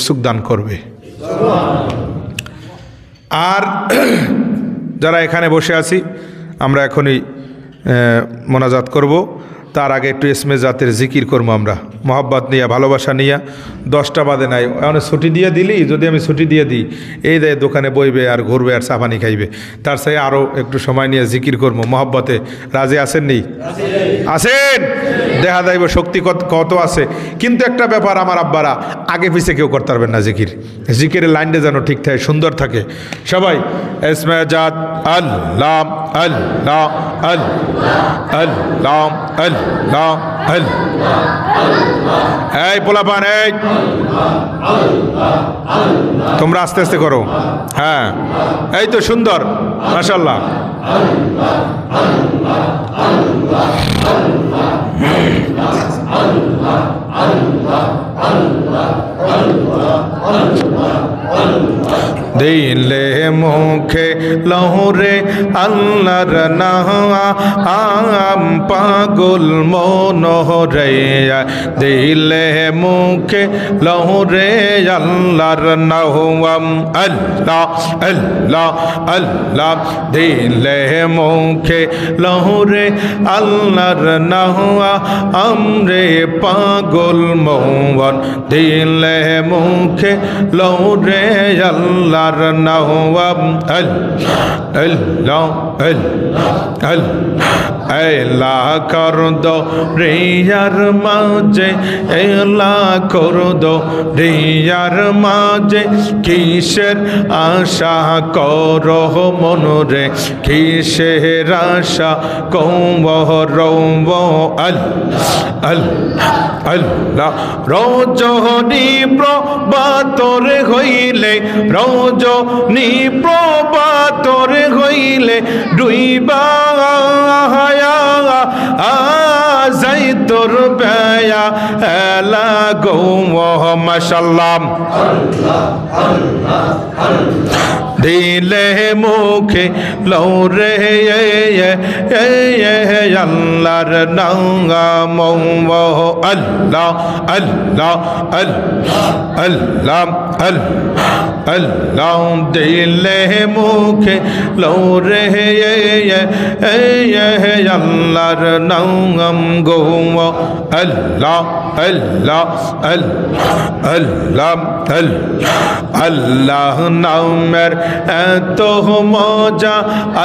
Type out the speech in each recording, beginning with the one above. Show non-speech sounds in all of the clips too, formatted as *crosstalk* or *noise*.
সুখ দান করবে। আর *clears throat* যারা এখানে বসে আছি, আমরা এখনই মোনাজাত করব। তার আগে একটু এসমে জাতের জিকির করব আমরা। মহব্বত নিয়ে, ভালোবাসা নিয়ে, দশটা বাদে নাই। অনেক ছুটি দিয়ে দিলি, যদি আমি ছুটি দিয়ে দিই, এই দেয় দোকানে বইবে আর ঘুরবে আর চাপানি খাইবে, তার সাথে আরও একটু সময় নিয়ে জিকির করব। মহব্বতে রাজে আছেন নেই আছেন? দেখা যাইব শক্তি কত কত আছে। কিন্তু একটা ব্যাপার আমার আব্বারা, আগে পিছে কেউ করতে পারবেন না জিকির। জিকিরের লাইনটা যেন ঠিক থাকে, সুন্দর থাকে। সবাই এসমে জাত আল্লাহ আল্লাহ আল্লাহ আল্লাহ আল্লাহ আল্লাহ এই পোলাপান এই। তোমরা আস্তে আস্তে করো। হ্যাঁ। এই তো সুন্দর মাসাল্লাহ দিলে মুখে লহরে আল্লাহর নাহা আম পাগল মনোহরে দিলে মুখে লহরে আল্লাহর নাহাম আল্লাহ আল্লাহ আল্লাহ। দিলে মুখে লহরে আল্লাহর নাহা আমরে পাগল মৌবন দিলে মুখে লহরে আল্লাহর নাহাম আল্লাহ আল্লাহ এলা কর দো, রিয়ার মাঝে এলা কর দো, রিয়ার মাঝে। কিসের আশা কর মনরে কিসের আশা কৌব রৌব? আল আল, আল্লাহ প্রবাতরে হইলে রৌজ নিপ্রপাতর হইলে ডুইবা যাই বেয়া এলা গৌ মশাল্লাম দিলে মুখে লৌরে আল্লাহর নাম আল্লাহ আল্লাহ আল্লাহ আল্লাহ দিলে মুখে লৌরে আল্লাহর নাম গৌ আল্লাহ আল্লাহ আল্লাহ আল্লাহ নামের এত মজা,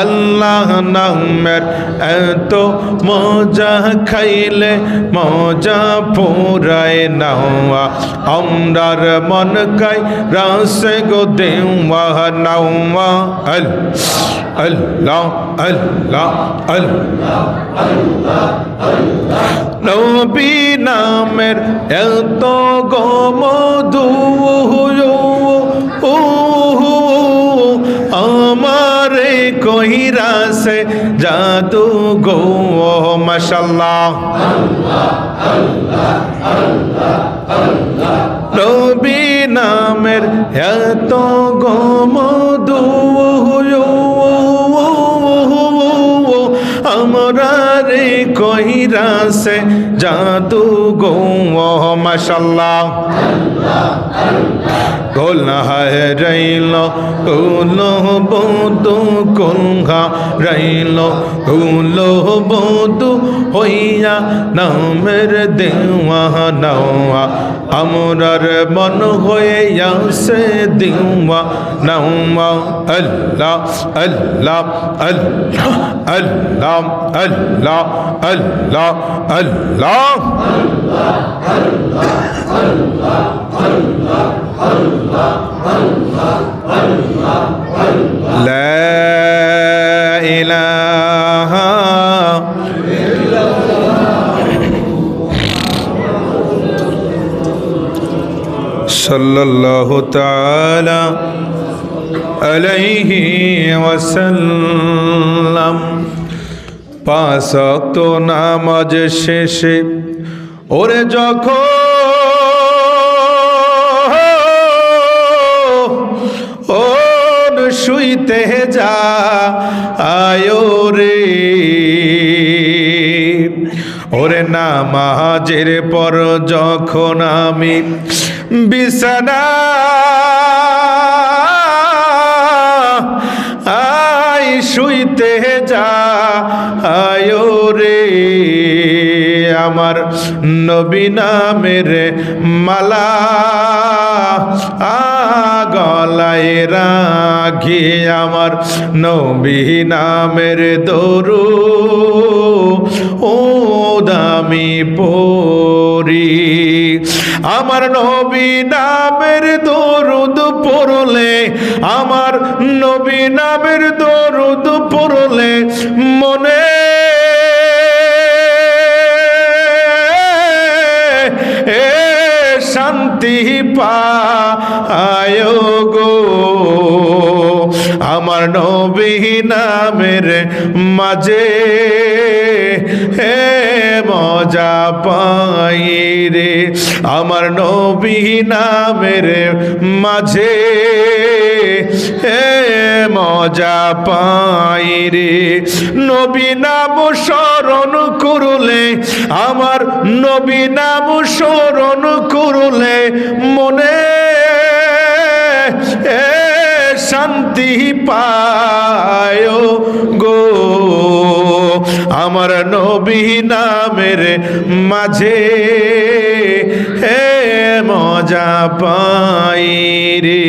আল্লাহ নামের এত মজা খাইলে মজা পুরায় নাওয়া। আমরার মন কাই রাসে গো দেওয়া নাওয়া। আল আল্লাহ আল্লাহ আল্লাহ নবী নামের এত গো মধু আমারে কহিরা সে জাদু গো, মশাল্লাহ। নবী নামের এত গো মধু আমরা রে কহিরা জাদু গো মশাল্লাহ গোল হায় রইল কুল বধু কুলহা রইল কুল বধু হইয়া নামের দেওয়া নওয়া আমরার মন হয়ে সে দিওয়া নওয়া আল্লাহ আল্লাহ আল্লাহ আল্লাহ আল্লাহ আল্লাহ আল্লাহ لا إله صلى الله تعالى عليه وسلم পাঁচ ওয়াক্ত নামাজ শেষে ওরে যখন শুইতে যা আয়ো রে। ওরে না মাহাজের পর যখন আমি বিছানা শুইতে আমার নবী নামের মালা গলায় রাখি আমার নবী নামের দরু ও দামি পরি। আমার নবী নামের দরুদ পড়লে, আমার নবী নামের দরুদ পড়লে মনে আমার নবী মাঝে হে মজা পাই রে। আমার নবী নামের মাঝে হে মজা পাই রে। নবী নাম স্মরণ করলে, আমার নবী নাম স্মরণ করলে মনে শান্তি পায় গো। আমার নবী নামের মাঝে হে মজা পাই রে।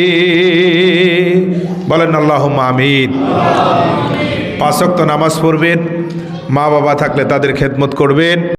বলেন আল্লাহ আমিন। পাঁচক্ত নামাজ পড়বেন, মা বাবা থাকলে তাদের খেদমত করবেন।